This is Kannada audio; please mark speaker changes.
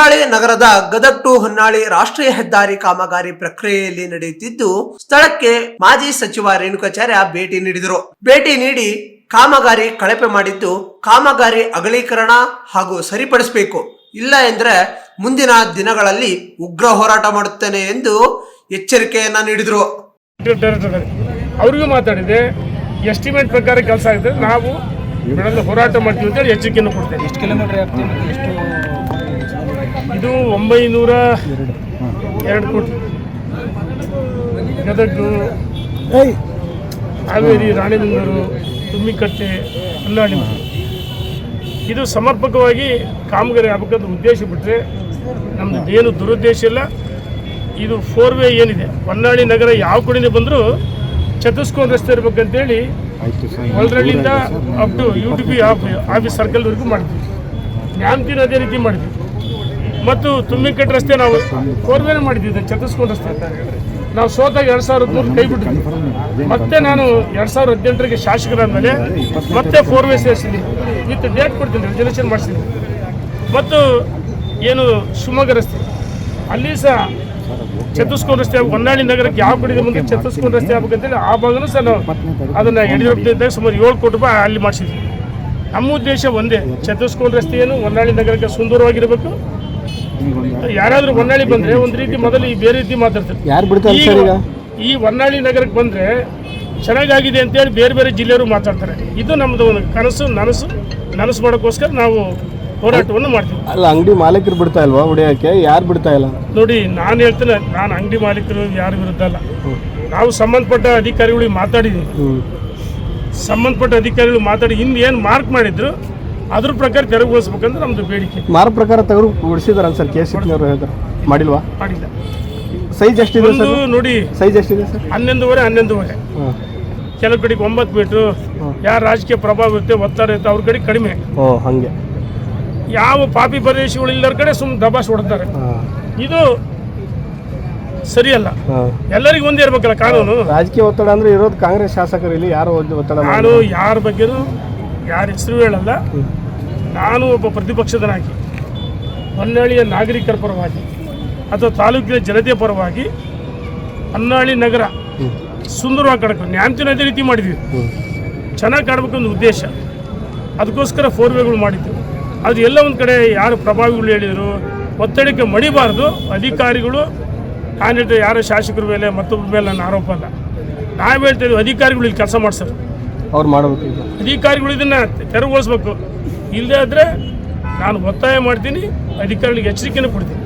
Speaker 1: ಹೊನ್ನಾಳಿ ನಗರದ ಗದಗ್ ಟು ಹೊನ್ನಾಳಿ ರಾಷ್ಟ್ರೀಯ ಹೆದ್ದಾರಿ ಕಾಮಗಾರಿ ಪ್ರಕ್ರಿಯೆಯಲ್ಲಿ ನಡೆಯುತ್ತಿದ್ದು ಸ್ಥಳಕ್ಕೆ ಮಾಜಿ ಸಚಿವ ರೇಣುಕಾಚಾರ್ಯ ಭೇಟಿ ನೀಡಿದರು. ಭೇಟಿ ನೀಡಿ ಕಾಮಗಾರಿ ಕಳಪೆ ಮಾಡಿದ್ದು ಕಾಮಗಾರಿ ಅಗಲೀಕರಣ ಹಾಗೂ ಸರಿಪಡಿಸಬೇಕು. ಇಲ್ಲ ಎಂದ್ರೆ ಮುಂದಿನ ದಿನಗಳಲ್ಲಿ ಉಗ್ರ ಹೋರಾಟ ಮಾಡುತ್ತೇನೆ ಎಂದು ಎಚ್ಚರಿಕೆಯನ್ನ ನೀಡಿದರು.
Speaker 2: ಅವ್ರಿಗೂ ಮಾತಾಡಿದೆ. ಎಸ್ಟಿಮೇಟ್ ಪ್ರಕಾರ ಕೆಲಸ ಆಗಿದೆ. ನಾವು ಹೋರಾಟ ಮಾಡ್ತೀವಿ ಅಂತೇಳಿ ಎಚ್ಚರಿಕೆಯನ್ನು ಕೊಡ್ತೇವೆ
Speaker 3: ಎಷ್ಟು ಕಿಲೋಮೀಟರ್ ಎಷ್ಟು
Speaker 2: ಇದು ಒಂಬೈನೂರ ಎರಡು. ಕೋಟಿ. ಗದಗ ಹಾವೇರಿ ರಾಣೆಬೆನ್ನೂರು ತುಮ್ಮಿಕಟ್ಟೆ ಹೊನ್ನಾಳಿ ಇದು ಸಮರ್ಪಕವಾಗಿ ಕಾಮಗಾರಿ ಆಗಬೇಕಂತ ಉದ್ದೇಶ ಬಿಟ್ಟರೆ ನಮ್ಮದು ಏನು ದುರುದ್ದೇಶ ಇಲ್ಲ. ಇದು ಫೋರ್ ವೇ ಏನಿದೆ. ಹೊನ್ನಾಳಿ ನಗರ ಯಾವ ಕಡೆನೇ ಬಂದರೂ ಚತುಸ್ಕೊಂಡು ರಸ್ತೆ ಇರ್ಬೇಕಂತೇಳಿ ಹೊಲರಳ್ಳಿಯಿಂದ up to U T P office ಸರ್ಕಲ್ವರೆಗೂ ಮಾಡಿದ್ವಿ ನ್ಯಾಮ್ತಿನ ಅದೇ ರೀತಿ ಮಾಡಿದ್ವಿ ಮತ್ತು ತುಂಬಿಕಟ್ಟ ರಸ್ತೆ ನಾವು ಕೋರ್ವೇನೆ ಮಾಡಿದ್ದೀವಿ ಮಾಡಿದ್ವಿ ರಸ್ತೆ ಅಂತ ನಾವು ಸೋತಾಗ ಎರಡು ಸಾವಿರದ ಮೂರು ಕೈ ಬಿಟ್ಟಿದ್ವಿ. ಮತ್ತೆ ನಾನು ಎರಡು ಸಾವಿರದ ಹದಿನೆಂಟರಿಗೆ ಶಾಸಕರಾದ್ಮೇಲೆ ಮತ್ತೆ ಫೋರ್ ವೇ ಸೇರಿಸಿದ್ವಿ. ವಿತ್ ಡೇಟ್ ಕೊಡ್ತೀನಿ ರೆಸಲ್ಯೂಷನ್ ಮಾಡಿಸಿದ್ವಿ. ಮತ್ತು ಏನು ಶಿವಮೊಗ್ಗ ರಸ್ತೆ, ಅಲ್ಲಿ ಸಹ ಚತುಷ್ಕೋನ ರಸ್ತೆ. ಹೊನ್ನಾಳಿ ನಗರಕ್ಕೆ ಯಾವ ಕಡೆ ಮುಂದೆ ಚತುಷ್ಕೋನ ರಸ್ತೆ ಆಗ್ಬೇಕಂತೇಳಿ ಆ ಭಾಗನೂ ಸಹ ನಾವು ಅದನ್ನು ಯಡಿಯೂರಪ್ಪನಿಂದ ಸುಮಾರು ಏಳು ಕೋಟಿ ರೂಪಾಯಿ ಅಲ್ಲಿ ಮಾಡಿಸಿದ್ವಿ. ನಮ್ಮ ಉದ್ದೇಶ ಒಂದೇ ಚತುಷ್ಕೋನ ರಸ್ತೆ ಏನು ಹೊನ್ನಾಳಿ ನಗರಕ್ಕೆ ಸುಂದರವಾಗಿರಬೇಕು. ಯಾರಾದರೂ ಹೊನ್ನಾಳಿ ಬಂದ್ರೆ ಒಂದು ರೀತಿ ಮೊದಲು ಈ ಬೇರೆ ರೀತಿ ಮಾತಾಡ್ತಾರೆ.
Speaker 3: ಯಾರು ಬಿಡ್ತಾರೆ
Speaker 2: ಈಗ
Speaker 3: ಸರ್ ಈಗ?
Speaker 2: ಈ ಹೊನ್ನಾಳಿ ನಗರಕ್ಕೆ ಬಂದರೆ ಚೆನ್ನಾಗಾಗಿದೆ ಅಂತೇಳಿ ಬೇರೆ ಬೇರೆ ಜಿಲ್ಲೆಯವರು ಮಾತಾಡ್ತಾರೆ. ಇದು ನಮ್ಮದು ಒಂದು ಕನಸು ನನಸು ನನಸು ಮಾಡೋಕ್ಕೋಸ್ಕರ ನಾವು ಹೋರಾಟವನ್ನು ಮಾಡ್ತೀವಿ.
Speaker 3: ಅಲ್ಲ ಅಂಗಡಿ ಮಾಲೀಕರು ಬಿಡ್ತಾ ಇಲ್ವಾ ಹೊಡಿಯೋಕ್ಕೆ? ಯಾರು ಬಿಡ್ತಾ ಇಲ್ಲ?
Speaker 2: ನೋಡಿ ನಾನು ಹೇಳ್ತೇನೆ ನಾನು ಅಂಗಡಿ ಮಾಲೀಕರು ಯಾರ ವಿರುದ್ಧ ಅಲ್ಲ. ನಾವು ಸಂಬಂಧಪಟ್ಟ ಅಧಿಕಾರಿಗಳಿಗೆ ಮಾತಾಡಿದ್ದೀವಿ ಸಂಬಂಧಪಟ್ಟ ಅಧಿಕಾರಿಗಳು ಮಾತಾಡಿ ಇನ್ನು ಏನು ಮಾರ್ಕ್ ಮಾಡಿದ್ರು ಅದ್ರ ಪ್ರಕಾರ ತೆರವುಗೊಳಿಸ್ಬೇಕಂದ್ರೆ ನಮ್ದು ಬೇಡಿಕೆ.
Speaker 3: ಮಾರ ಪ್ರಕಾರ ತೆಗೆದು ಉಡಿಸಿದಾರ ಸರ್ ಕೆ ಸಿ ಅವರು ಹೇಳ್ತಾರೆ ಮಾಡಿಲ್ವಾ?
Speaker 2: ಮಾಡಿಲ್ಲ.
Speaker 3: ಸೈಜ್ ಎಷ್ಟಿದೆ
Speaker 2: ಒಂದು
Speaker 3: ಸರ್?
Speaker 2: ನೋಡಿ.
Speaker 3: ಸೈಜ್ ಎಷ್ಟಿದೆ ಸರ್?
Speaker 2: ಹನ್ನೊಂದುವರೆ ಹನ್ನೊಂದುವರೆ.
Speaker 3: ಹಾಂ.
Speaker 2: ಕೆಲವು ಕಡೆಗೆ ಒಂಬತ್ತು ಮೀಟ್ರು. ಯಾರು ರಾಜಕೀಯ ಪ್ರಭಾವ ಇರುತ್ತೆ ಒತ್ತಡ ಇರುತ್ತೆ ಅವ್ರ ಕಡೆ ಕಡಿಮೆ.
Speaker 3: ಓ ಹಾಗೆ.
Speaker 2: ಯಾವ ಪಾಪಿ ಪ್ರದೇಶಗಳು ಇಲ್ಲರ ಕಡೆ ಸುಮ್ಮನೆ ದಬಾಸ್ ಹೊಡ್ತಾರೆ.
Speaker 3: ಹಾಂ.
Speaker 2: ಇದು ಸರಿಯಲ್ಲ.
Speaker 3: ಹಾಂ.
Speaker 2: ಎಲ್ಲರಿಗೂ ಒಂದೇ ಇರ್ಬೇಕಲ್ಲ ಕಾನೂನು.
Speaker 3: ರಾಜಕೀಯ ಒತ್ತಡ ಅಂದ್ರೆ ಇರೋದು ಕಾಂಗ್ರೆಸ್ ಶಾಸಕರು ಇಲ್ಲಿ ಯಾರು ಒದ್ದು ಒತ್ತಡ ಮಾಡಿ
Speaker 2: ನಾನು ಯಾರ ಬಗ್ಗೆನೂ ಯಾರ ಹೆಸರು ಹೇಳಲ್ಲ. ನಾನು ಒಬ್ಬ ಪ್ರತಿಪಕ್ಷದ ನಾಯಕಿ ಹೊನ್ನಾಳಿಯ ನಾಗರಿಕರ ಪರವಾಗಿ ಅಥವಾ ತಾಲೂಕಿನ ಜನತೆಯ ಪರವಾಗಿ ಹೊನ್ನಾಳಿ ನಗರ ಸುಂದರವಾಗಿ ಕಾಣಕ್ಕೆ ನ್ಯಾಮತಿನ ಅದೇ ರೀತಿ ಮಾಡಿದ್ವಿ ಚೆನ್ನಾಗಿ ಕಾಣಬೇಕೊಂದು ಉದ್ದೇಶ. ಅದಕ್ಕೋಸ್ಕರ ಫೋರ್ ವೇಗಳು ಮಾಡಿದ್ದು ಅದು ಎಲ್ಲ ಒಂದು ಕಡೆ ಯಾರು ಪ್ರಭಾವಿಗಳು ಹೇಳಿದರು ಒತ್ತಡಕ್ಕೆ ಮಡಿಬಾರ್ದು. ಅಧಿಕಾರಿಗಳು ನಾನು ಹೇಳ್ತೇವೆ ಯಾರೋ ಶಾಸಕರ ಮೇಲೆ ಮತ್ತೊಬ್ಬರ ಮೇಲೆ ನನ್ನ ಆರೋಪ ಅಲ್ಲ. ನಾವು ಹೇಳ್ತೇವೆ ಅಧಿಕಾರಿಗಳು ಇಲ್ಲಿ ಕೆಲಸ ಮಾಡ್ಸೋರು.
Speaker 3: ಅವ್ರು ಮಾಡಬೇಕು
Speaker 2: ಅಧಿಕಾರಿಗಳು ಇದನ್ನು ತೆರವುಗೊಳಿಸ್ಬೇಕು. ಇಲ್ಲದೇ ಆದರೆ ನಾನು ಒತ್ತಾಯ ಮಾಡ್ತೀನಿ ಅಧಿಕಾರಿಗಳಿಗೆ ಎಚ್ಚರಿಕೆನೂ ಕೊಡ್ತೀನಿ.